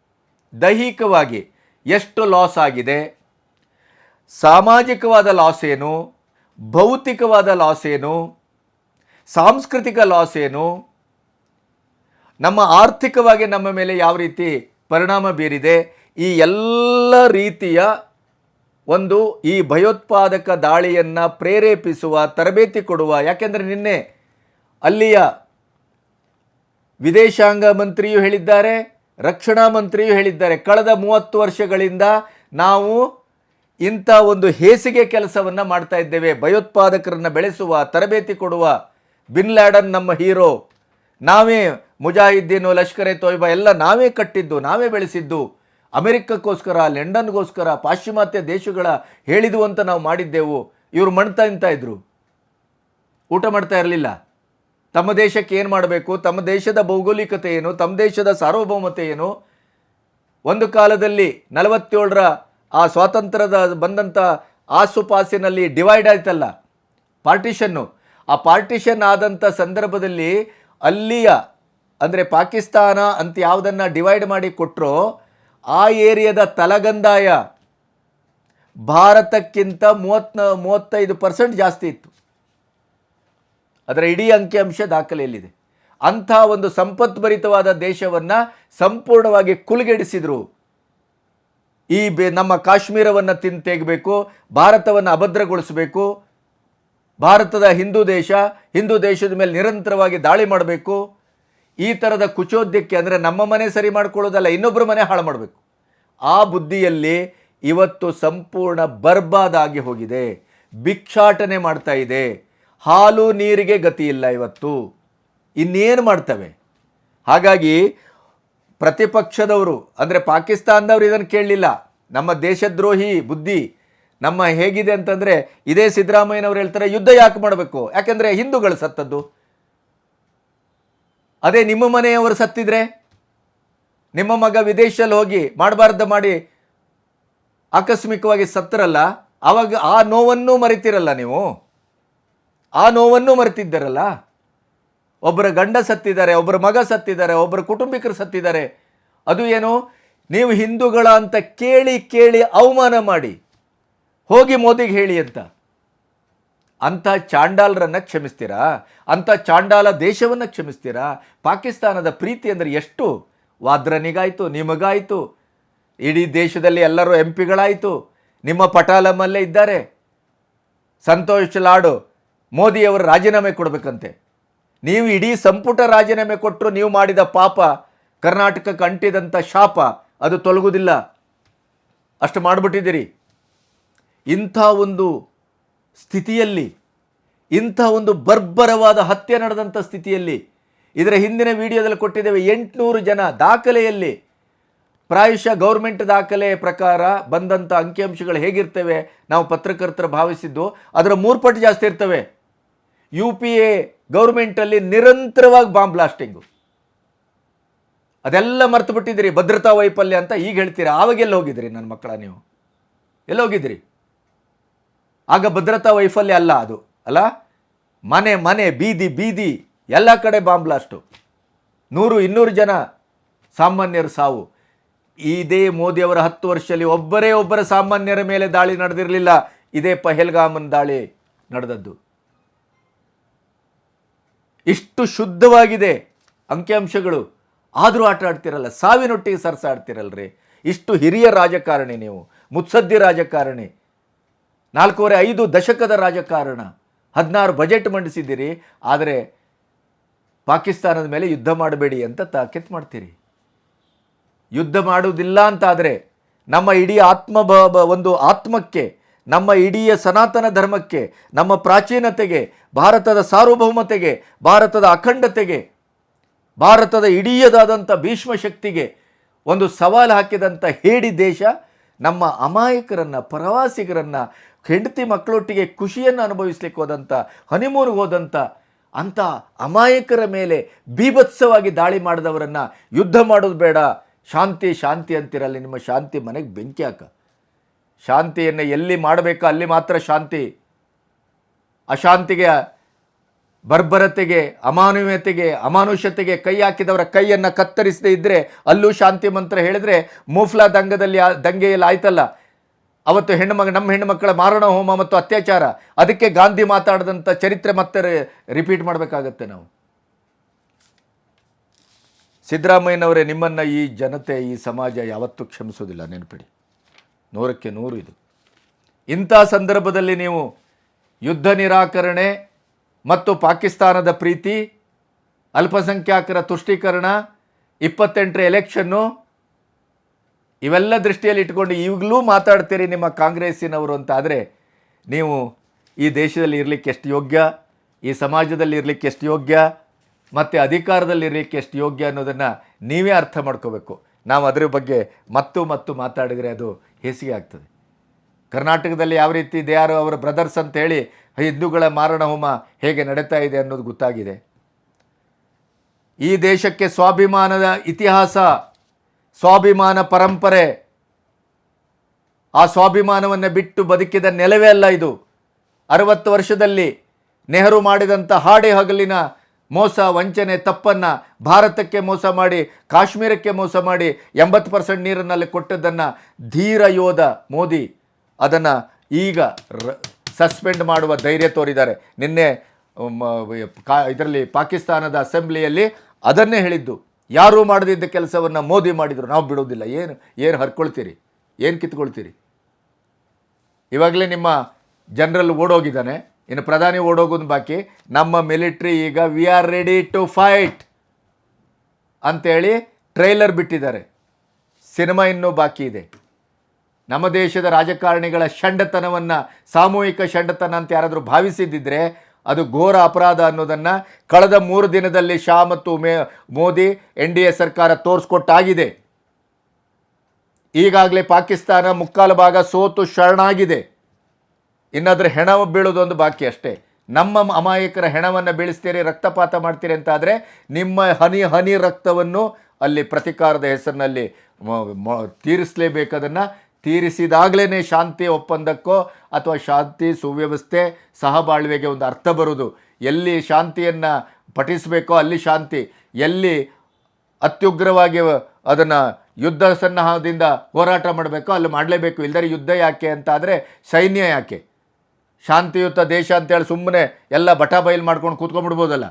ದೈಹಿಕವಾಗಿ ಎಷ್ಟು ಲಾಸ್ ಆಗಿದೆ? ಸಾಮಾಜಿಕವಾದ ಲಾಸ್ ಏನು? ಭೌತಿಕವಾದ ಲಾಸ್ ಏನು? ಸಾಂಸ್ಕೃತಿಕ ಲಾಸ್ ಏನು? ನಮ್ಮ ಆರ್ಥಿಕವಾಗಿ ನಮ್ಮ ಮೇಲೆ ಯಾವ ರೀತಿ ಪರಿಣಾಮ ಬೀರಿದೆ? ಈ ಎಲ್ಲ ರೀತಿಯ ಒಂದು ಈ ಭಯೋತ್ಪಾದಕ ದಾಳಿಯನ್ನು ಪ್ರೇರೇಪಿಸುವ, ತರಬೇತಿ ಕೊಡುವ, ಯಾಕೆಂದರೆ ನಿನ್ನೆ ಅಲ್ಲಿಯ ವಿದೇಶಾಂಗ ಮಂತ್ರಿಯೂ ಹೇಳಿದ್ದಾರೆ, ರಕ್ಷಣಾ ಮಂತ್ರಿಯೂ ಹೇಳಿದ್ದಾರೆ. ಕಳೆದ ಮೂವತ್ತು ವರ್ಷಗಳಿಂದ ನಾವು ಇಂಥ ಒಂದು ಹೇಸಿಗೆ ಕೆಲಸವನ್ನು ಮಾಡ್ತಾ ಇದ್ದೇವೆ. ಭಯೋತ್ಪಾದಕರನ್ನು ಬೆಳೆಸುವ, ತರಬೇತಿ ಕೊಡುವ ಬಿನ್ ಲ್ಯಾಡನ್ ನಮ್ಮ ಹೀರೋ. ನಾವೇ ಮುಜಾಹಿದ್ದೀನು, ಲಷ್ಕರ್ ಎ ತೊಯ್ಬಾ ಎಲ್ಲ ನಾವೇ ಕಟ್ಟಿದ್ದು, ನಾವೇ ಬೆಳೆಸಿದ್ದು. ಅಮೆರಿಕಕ್ಕೋಸ್ಕರ, ಲಂಡನ್ಗೋಸ್ಕರ, ಪಾಶ್ಚಿಮಾತ್ಯ ದೇಶಗಳ ಹೇಳಿದು ಅಂತ ನಾವು ಮಾಡಿದ್ದೆವು. ಇವರು ಮಣ್ತಾ ಇಂತ ಇದ್ರು. ಊಟ ಮಾಡ್ತಾ ಇರಲಿಲ್ಲ. ತಮ್ಮ ದೇಶಕ್ಕೆ ಏನು ಮಾಡಬೇಕು? ತಮ್ಮ ದೇಶದ ಭೌಗೋಳಿಕತೆ ಏನು? ತಮ್ಮ ದೇಶದ ಸಾರ್ವಭೌಮತೆ ಏನು? ಒಂದು ಕಾಲದಲ್ಲಿ ನಲವತ್ತೇಳರ ಆ ಸ್ವಾತಂತ್ರ್ಯದ ಬಂದಂಥ ಆಸುಪಾಸಿನಲ್ಲಿ ಡಿವೈಡ್ ಆಯ್ತಲ್ಲ ಪಾರ್ಟಿಷನ್ನು. ಆ ಪಾರ್ಟಿಷನ್ ಆದಂಥ ಸಂದರ್ಭದಲ್ಲಿ ಅಲ್ಲಿಯ, ಅಂದರೆ ಪಾಕಿಸ್ತಾನ ಅಂತ ಯಾವುದನ್ನು ಡಿವೈಡ್ ಮಾಡಿ ಕೊಟ್ಟರೋ ಆ ಏರಿಯಾದ ತಲಗಂದಾಯ ಭಾರತಕ್ಕಿಂತ ಮೂವತ್ತ, ಮೂವತ್ತೈದು ಪರ್ಸೆಂಟ್ ಜಾಸ್ತಿ ಇತ್ತು. ಅದರ ಇಡೀ ಅಂಕಿಅಂಶ ದಾಖಲೆಯಲ್ಲಿದೆ. ಅಂಥ ಒಂದು ಸಂಪತ್ಭರಿತವಾದ ದೇಶವನ್ನು ಸಂಪೂರ್ಣವಾಗಿ ಕುಲುಗೆಡಿಸಿದರು ಈ ಬೆ ನಮ್ಮ ಕಾಶ್ಮೀರವನ್ನು ತಿನ್ ತೆಗಬೇಕು, ಭಾರತವನ್ನು ಅಭದ್ರಗೊಳಿಸಬೇಕು, ಭಾರತದ ಹಿಂದೂ ದೇಶ, ಹಿಂದೂ ದೇಶದ ಮೇಲೆ ನಿರಂತರವಾಗಿ ದಾಳಿ ಮಾಡಬೇಕು. ಈ ಥರದ ಕುಚೋದ್ಯಕ್ಕೆ ಅಂದರೆ ನಮ್ಮ ಮನೆ ಸರಿ ಮಾಡ್ಕೊಳ್ಳೋದಲ್ಲ ಇನ್ನೊಬ್ಬರ ಮನೆ ಹಾಳು ಮಾಡಬೇಕು. ಆ ಬುದ್ಧಿಯಲ್ಲಿ ಇವತ್ತು ಸಂಪೂರ್ಣ ಬರ್ಬಾದಾಗಿ ಹೋಗಿದೆ. ಭಿಕ್ಷಾಟನೆ ಮಾಡ್ತಾ ಇದೆ. ಹಾಲು ನೀರಿಗೆ ಗತಿ ಇಲ್ಲ ಇವತ್ತು. ಇನ್ನೇನು ಮಾಡ್ತವೆ? ಹಾಗಾಗಿ ಪ್ರತಿಪಕ್ಷದವರು, ಅಂದರೆ ಪಾಕಿಸ್ತಾನದವರು ಇದನ್ನು ಕೇಳಲಿಲ್ಲ. ನಮ್ಮ ದೇಶದ್ರೋಹಿ ಬುದ್ಧಿ ನಮ್ಮ ಹೇಗಿದೆ ಅಂತಂದರೆ ಇದೇ ಸಿದ್ದರಾಮಯ್ಯನವರು ಹೇಳ್ತಾರೆ, ಯುದ್ಧ ಯಾಕೆ ಮಾಡಬೇಕು? ಯಾಕೆಂದರೆ ಹಿಂದೂಗಳು ಸತ್ತದ್ದು. ಅದೇ ನಿಮ್ಮ ಮನೆಯವರು ಸತ್ತಿದ್ರೆ? ನಿಮ್ಮ ಮಗ ವಿದೇಶದಲ್ಲಿ ಹೋಗಿ ಮಾಡಬಾರ್ದು ಮಾಡಿ ಆಕಸ್ಮಿಕವಾಗಿ ಸತ್ತರಲ್ಲ? ಆವಾಗ ಆ ನೋವನ್ನು ಮರಿತಿರಲ್ಲ ನೀವು? ಆ ನೋವನ್ನು ಮರೆತಿದ್ದಾರಲ್ಲ? ಒಬ್ಬರ ಗಂಡ ಸತ್ತಿದ್ದಾರೆ, ಒಬ್ಬರ ಮಗ ಸತ್ತಿದ್ದಾರೆ, ಒಬ್ಬರ ಕುಟುಂಬಿಕರು ಸತ್ತಿದ್ದಾರೆ. ಅದು ಏನು? ನೀವು ಹಿಂದೂಗಳ ಅಂತ ಕೇಳಿ ಕೇಳಿ ಅವಮಾನ ಮಾಡಿ. ಹೋಗಿ ಮೋದಿಗೆ ಹೇಳಿ ಅಂತ. ಅಂಥ ಚಾಂಡಾಲರನ್ನು ಕ್ಷಮಿಸ್ತೀರಾ? ಅಂಥ ಚಾಂಡಾಲ ದೇಶವನ್ನು ಕ್ಷಮಿಸ್ತೀರಾ? ಪಾಕಿಸ್ತಾನದ ಪ್ರೀತಿ ಅಂದರೆ ಎಷ್ಟು? ವಾದ್ರನಿಗಾಯಿತು, ನಿಮಗಾಯಿತು. ಇಡೀ ದೇಶದಲ್ಲಿ ಎಲ್ಲರೂ ಎಂ ಪಿಗಳಾಯಿತು ನಿಮ್ಮ ಪಟಾಲಮಲ್ಲೇ ಇದ್ದಾರೆ. ಸಂತೋಷ್ ಲಾಡು, ಮೋದಿಯವರು ರಾಜೀನಾಮೆ ಕೊಡಬೇಕಂತೆ. ನೀವು ಇಡೀ ಸಂಪುಟ ರಾಜೀನಾಮೆ ಕೊಟ್ಟರು ನೀವು ಮಾಡಿದ ಪಾಪ ಕರ್ನಾಟಕಕ್ಕೆ ಅಂಟಿದಂಥ ಶಾಪ, ಅದು ತೊಲಗುವುದಿಲ್ಲ ಅಷ್ಟು ಮಾಡಿಬಿಟ್ಟಿದ್ದೀರಿ. ಇಂಥ ಒಂದು ಸ್ಥಿತಿಯಲ್ಲಿ, ಇಂಥ ಒಂದು ಬರ್ಬರವಾದ ಹತ್ಯೆ ನಡೆದಂಥ ಸ್ಥಿತಿಯಲ್ಲಿ, ಇದರ ಹಿಂದಿನ ವಿಡಿಯೋದಲ್ಲಿ ಕೊಟ್ಟಿದ್ದೇವೆ ಎಂಟುನೂರು ಜನ ದಾಖಲೆಯಲ್ಲಿ, ಪ್ರಾಯಶಃ ಗೌರ್ಮೆಂಟ್ ದಾಖಲೆ ಪ್ರಕಾರ ಬಂದಂಥ ಅಂಕಿಅಂಶಗಳು ಹೇಗಿರ್ತವೆ, ನಾವು ಪತ್ರಕರ್ತರ ಭಾವಿಸಿದ್ದು, ಅದರ ಮೂರು ಪಟ್ಟು ಜಾಸ್ತಿ ಇರ್ತವೆ. ಯು ಪಿ ಎ ಗೌರ್ಮೆಂಟಲ್ಲಿ ನಿರಂತರವಾಗಿ ಬಾಂಬ್ ಬ್ಲಾಸ್ಟಿಂಗು. ಅದೆಲ್ಲ ಮರ್ತು ಬಿಟ್ಟಿದ್ದೀರಿ ಭದ್ರತಾ ವೈಫಲ್ಯ ಅಂತ ಈಗ ಹೇಳ್ತೀರಾ? ಆವಾಗ ಎಲ್ಲಿ ಹೋಗಿದ್ರಿ ನನ್ನ ಮಕ್ಕಳ ನೀವು? ಎಲ್ಲಿ ಹೋಗಿದ್ರಿ ಆಗ ಭದ್ರತಾ ವೈಫಲ್ಯ ಅಲ್ಲ ಅದು, ಅಲ್ಲ? ಮನೆ ಮನೆ, ಬೀದಿ ಬೀದಿ, ಎಲ್ಲ ಕಡೆ ಬಾಂಬ್ ಬ್ಲಾಸ್ಟು. ನೂರು, ಇನ್ನೂರು ಜನ ಸಾಮಾನ್ಯರು ಸಾವು. ಇದೇ ಮೋದಿಯವರ ಹತ್ತು ವರ್ಷದಲ್ಲಿ ಒಬ್ಬರೇ ಒಬ್ಬರ ಸಾಮಾನ್ಯರ ಮೇಲೆ ದಾಳಿ ನಡೆದಿರಲಿಲ್ಲ. ಇದೇ ಪಹಲ್ಗಾಮನ್ ದಾಳಿ ನಡೆದದ್ದು. ಇಷ್ಟು ಶುದ್ಧವಾಗಿದೆ ಅಂಕಿಅಂಶಗಳು. ಆದರೂ ಆಟ ಆಡ್ತಿರಲ್ಲ, ಸಾವಿನೊಟ್ಟಿಗೆ ಸರ್ಸಾಡ್ತಿರಲ್ರಿ. ಇಷ್ಟು ಹಿರಿಯ ರಾಜಕಾರಣಿ ನೀವು, ಮುತ್ಸದ್ದಿ ರಾಜಕಾರಣಿ. ನಾಲ್ಕೂವರೆ ಐದು ದಶಕದ ರಾಜಕಾರಣ. ಹದಿನಾರು ಬಜೆಟ್ ಮಂಡಿಸಿದ್ದೀರಿ, ಆದರೆ ಪಾಕಿಸ್ತಾನದ ಮೇಲೆ ಯುದ್ಧ ಮಾಡಬೇಡಿ ಅಂತ ತಾಕೀತ್ ಮಾಡ್ತೀರಿ. ಯುದ್ಧ ಮಾಡುವುದಿಲ್ಲ ಅಂತಾದರೆ, ನಮ್ಮ ಇಡೀ ಆತ್ಮ ಒಂದು ಆತ್ಮಕ್ಕೆ, ನಮ್ಮ ಇಡೀ ಸನಾತನ ಧರ್ಮಕ್ಕೆ, ನಮ್ಮ ಪ್ರಾಚೀನತೆಗೆ ಭಾರತದ ಸಾರ್ವಭೌಮತೆಗೆ, ಭಾರತದ ಅಖಂಡತೆಗೆ, ಭಾರತದ ಇಡೀಯದಾದಂಥ ಭೀಷ್ಮ ಶಕ್ತಿಗೆ ಒಂದು ಸವಾಲು ಹಾಕಿದಂಥ ಹೇಡಿ ದೇಶ ನಮ್ಮ ಅಮಾಯಕರನ್ನು, ಪ್ರವಾಸಿಗರನ್ನು, ಹೆಂಡತಿ ಮಕ್ಕಳೊಟ್ಟಿಗೆ ಖುಷಿಯನ್ನು ಅನುಭವಿಸ್ಲಿಕ್ಕೆ ಹೋದಂಥ ಹನಿಮೂನ್ಗೆ ಹೋದಂಥ, ಅಂಥ ಅಮಾಯಕರ ಮೇಲೆ ಬೀಭತ್ಸವಾಗಿ ದಾಳಿ ಮಾಡಿದವರನ್ನು ಯುದ್ಧ ಮಾಡೋದು ಬೇಡ. ಶಾಂತಿ ಶಾಂತಿ ಅಂತಿರಲ್ಲ, ನಿಮ್ಮ ಶಾಂತಿ ಮನೆಗೆ ಬೆಂಕಿ ಹಾಕ. ಶಾಂತಿಯನ್ನು ಎಲ್ಲಿ ಮಾಡಬೇಕೋ ಅಲ್ಲಿ ಮಾತ್ರ ಶಾಂತಿ. ಅಶಾಂತಿಗೆ, ಬರ್ಬರತೆಗೆ, ಅಮಾನವೀಯತೆಗೆ, ಅಮಾನುಷ್ಯತೆಗೆ ಕೈ ಹಾಕಿದವರ ಕೈಯನ್ನು ಕತ್ತರಿಸದೇ ಇದ್ದರೆ ಅಲ್ಲೂ ಶಾಂತಿ ಮಂತ್ರ ಹೇಳಿದರೆ ಮೂಫ್ಲಾ ದಂಗದಲ್ಲಿ ದಂಗೆಯಲ್ಲಿ ಆಯ್ತಲ್ಲ. ಅವತ್ತು ಹೆಣ್ಣು ಮಗ, ನಮ್ಮ ಹೆಣ್ಣು ಮಕ್ಕಳ ಮಾರಣ ಹೋಮ ಮತ್ತು ಅತ್ಯಾಚಾರ, ಅದಕ್ಕೆ ಗಾಂಧಿ ಮಾತಾಡಿದಂಥ ಚರಿತ್ರೆ ಮತ್ತೆ ರಿಪೀಟ್ ಮಾಡಬೇಕಾಗತ್ತೆ ನಾವು. ಸಿದ್ದರಾಮಯ್ಯನವರೇ, ನಿಮ್ಮನ್ನು ಈ ಜನತೆ, ಈ ಸಮಾಜ ಯಾವತ್ತೂ ಕ್ಷಮಿಸೋದಿಲ್ಲ, ನೆನಪಿಡಿ. ನೂರಕ್ಕೆ ನೂರು ಇದು. ಇಂಥ ಸಂದರ್ಭದಲ್ಲಿ ನೀವು ಯುದ್ಧ ನಿರಾಕರಣೆ ಮತ್ತು ಪಾಕಿಸ್ತಾನದ ಪ್ರೀತಿ ಅಲ್ಪಸಂಖ್ಯಾತರ ತುಷ್ಟೀಕರಣ, ಇಪ್ಪತ್ತೆಂಟರ ಎಲೆಕ್ಷನ್ನು ಇವೆಲ್ಲ ದೃಷ್ಟಿಯಲ್ಲಿ ಇಟ್ಕೊಂಡು ಈಗಲೂ ಮಾತಾಡ್ತೀರಿ ನಿಮ್ಮ ಕಾಂಗ್ರೆಸ್ಸಿನವರು ಅಂತ ಆದರೆ ನೀವು ಈ ದೇಶದಲ್ಲಿ ಇರಲಿಕ್ಕೆ ಎಷ್ಟು ಯೋಗ್ಯ, ಈ ಸಮಾಜದಲ್ಲಿ ಇರಲಿಕ್ಕೆ ಎಷ್ಟು ಯೋಗ್ಯ, ಮತ್ತು ಅಧಿಕಾರದಲ್ಲಿ ಇರಲಿಕ್ಕೆ ಎಷ್ಟು ಯೋಗ್ಯ ಅನ್ನೋದನ್ನು ನೀವೇ ಅರ್ಥ ಮಾಡ್ಕೋಬೇಕು. ನಾವು ಅದರ ಬಗ್ಗೆ ಮತ್ತು ಮತ್ತು ಮಾತಾಡಿದರೆ ಅದು ಹೇಸಿಗೆ ಆಗ್ತದೆ. ಕರ್ನಾಟಕದಲ್ಲಿ ಯಾವ ರೀತಿ ದೇ ಆರ್ ಅವರ ಬ್ರದರ್ಸ್ ಅಂತ ಹೇಳಿ ಹಿಂದೂಗಳ ಮಾರಣ ಹೋಮ ಹೇಗೆ ನಡೀತಾ ಇದೆ ಅನ್ನೋದು ಗೊತ್ತಾಗಿದೆ. ಈ ದೇಶಕ್ಕೆ ಸ್ವಾಭಿಮಾನದ ಇತಿಹಾಸ, ಸ್ವಾಭಿಮಾನ ಪರಂಪರೆ, ಆ ಸ್ವಾಭಿಮಾನವನ್ನು ಬಿಟ್ಟು ಬದುಕಿದ ನೆಲವೇ ಅಲ್ಲ ಇದು. ಅರವತ್ತು ವರ್ಷದಲ್ಲಿ ನೆಹರು ಮಾಡಿದಂಥ ಹಾಡಿ ಹಗಲಿನ ಮೋಸ, ವಂಚನೆ, ತಪ್ಪನ್ನು ಭಾರತಕ್ಕೆ ಮೋಸ ಮಾಡಿ, ಕಾಶ್ಮೀರಕ್ಕೆ ಮೋಸ ಮಾಡಿ ಎಂಬತ್ತು ಪರ್ಸೆಂಟ್ ನೀರನ್ನಲ್ಲಿ ಕೊಟ್ಟದ್ದನ್ನು ಧೀರ ಯೋಧ ಮೋದಿ ಅದನ್ನು ಈಗ ಸಸ್ಪೆಂಡ್ ಮಾಡುವ ಧೈರ್ಯ ತೋರಿದ್ದಾರೆ. ನಿನ್ನೆ ಇದರಲ್ಲಿ ಪಾಕಿಸ್ತಾನದ ಅಸೆಂಬ್ಲಿಯಲ್ಲಿ ಅದನ್ನೇ ಹೇಳಿದ್ದು. ಯಾರೂ ಮಾಡದಿದ್ದ ಕೆಲಸವನ್ನು ಮೋದಿ ಮಾಡಿದರು. ನಾವು ಬಿಡೋದಿಲ್ಲ ಏನು ಏನು ಹರ್ಕೊಳ್ತೀರಿ? ಏನು ಕಿತ್ಕೊಳ್ತೀರಿ? ಇವಾಗಲೇ ನಿಮ್ಮ ಜನರಲ್ ಓಡೋಗಿದ್ದಾನೆ. ಇನ್ನು ಪ್ರಧಾನಿ ಓಡೋಗೋದು ಬಾಕಿ. ನಮ್ಮ ಮಿಲಿಟ್ರಿ ಈಗ we are ready to fight ಅಂತೇಳಿ ಟ್ರೈಲರ್ ಬಿಟ್ಟಿದ್ದಾರೆ. ಸಿನಿಮಾ ಇನ್ನೂ ಬಾಕಿ ಇದೆ. ನಮ್ಮ ದೇಶದ ರಾಜಕಾರಣಿಗಳ ಷಂಡತನವನ್ನು, ಸಾಮೂಹಿಕ ಷಂಡತನ ಅಂತ ಯಾರಾದರೂ ಭಾವಿಸಿದ್ದಿದ್ರೆ ಅದು ಘೋರ ಅಪರಾಧ ಅನ್ನೋದನ್ನು ಕಳೆದ ಮೂರು ದಿನದಲ್ಲಿ ಶಾ ಮತ್ತು ಮೇ, ಮೋದಿ ಎನ್ ಡಿ ಎ ಸರ್ಕಾರ ತೋರಿಸ್ಕೊಟ್ಟಾಗಿದೆ. ಈಗಾಗಲೇ ಪಾಕಿಸ್ತಾನ ಮುಕ್ಕಾಲು ಭಾಗ ಸೋತು ಶರಣಾಗಿದೆ. ಇನ್ನಾದರೆ ಹೆಣ ಬೀಳೋದೊಂದು ಬಾಕಿ ಅಷ್ಟೇ. ನಮ್ಮ ಅಮಾಯಕರ ಹೆಣವನ್ನು ಬೀಳಿಸ್ತೀರಿ, ರಕ್ತಪಾತ ಮಾಡ್ತೀರಿ ಅಂತಾದರೆ ನಿಮ್ಮ ಹನಿ ಹನಿ ರಕ್ತವನ್ನು ಅಲ್ಲಿ ಪ್ರತಿಕಾರದ ಹೆಸರಿನಲ್ಲಿ ತೀರಿಸಲೇಬೇಕದನ್ನು ತೀರಿಸಿದಾಗಲೇ ಶಾಂತಿ ಒಪ್ಪಂದಕ್ಕೋ ಅಥವಾ ಶಾಂತಿ ಸುವ್ಯವಸ್ಥೆ ಸಹಬಾಳ್ವೆಗೆ ಒಂದು ಅರ್ಥ ಬರುವುದು. ಎಲ್ಲಿ ಶಾಂತಿಯನ್ನು ಪಠಿಸಬೇಕೋ ಅಲ್ಲಿ ಶಾಂತಿ. ಎಲ್ಲಿ ಅತ್ಯುಗ್ರವಾಗಿ ಅದನ್ನು ಯುದ್ಧ ಸನ್ನಾಹದಿಂದ ಹೋರಾಟ ಮಾಡಬೇಕೋ ಅಲ್ಲಿ ಮಾಡಲೇಬೇಕು. ಇಲ್ಲದರೆ ಯುದ್ಧ ಯಾಕೆ ಅಂತ ಆದರೆ ಸೈನ್ಯ ಯಾಕೆ? ಶಾಂತಿಯುತ ದೇಶ ಅಂತೇಳಿ ಸುಮ್ಮನೆ ಎಲ್ಲ ಬಟ ಬಯಲು ಮಾಡ್ಕೊಂಡು ಕೂತ್ಕೊಂಡ್ಬಿಡ್ಬೋದಲ್ಲ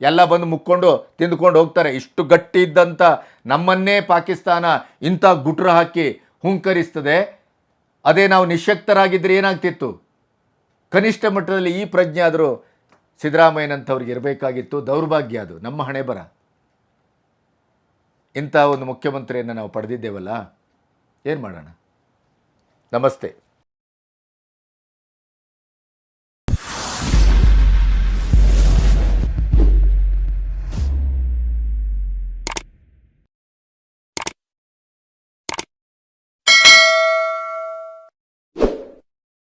ಎಲ್ಲ ಬಂದು ಮುಕ್ಕೊಂಡು ತಿಂದ್ಕೊಂಡು ಹೋಗ್ತಾರೆ. ಇಷ್ಟು ಗಟ್ಟಿ ಇದ್ದಂಥ ನಮ್ಮನ್ನೇ ಪಾಕಿಸ್ತಾನ ಇಂಥ ಗುಟ್ರ ಹಾಕಿ ಹುಂಕರಿಸ್ತದೆ ಅದೇ ನಾವು ನಿಶಕ್ತರಾಗಿದ್ದರೆ ಏನಾಗ್ತಿತ್ತು? ಕನಿಷ್ಠ ಮಟ್ಟದಲ್ಲಿ ಈ ಪ್ರಜ್ಞೆ ಆದರೂ ಸಿದ್ದರಾಮಯ್ಯನಂಥವ್ರಿಗೆ ಇರಬೇಕಾಗಿತ್ತು. ದೌರ್ಭಾಗ್ಯ ಅದು. ನಮ್ಮ ಹಣೆ ಬರ. ಇಂಥ ಒಂದು ಮುಖ್ಯಮಂತ್ರಿಯನ್ನು ನಾವು ಪಡೆದಿದ್ದೇವಲ್ಲ? ಏನು ಮಾಡೋಣ? ನಮಸ್ತೆ.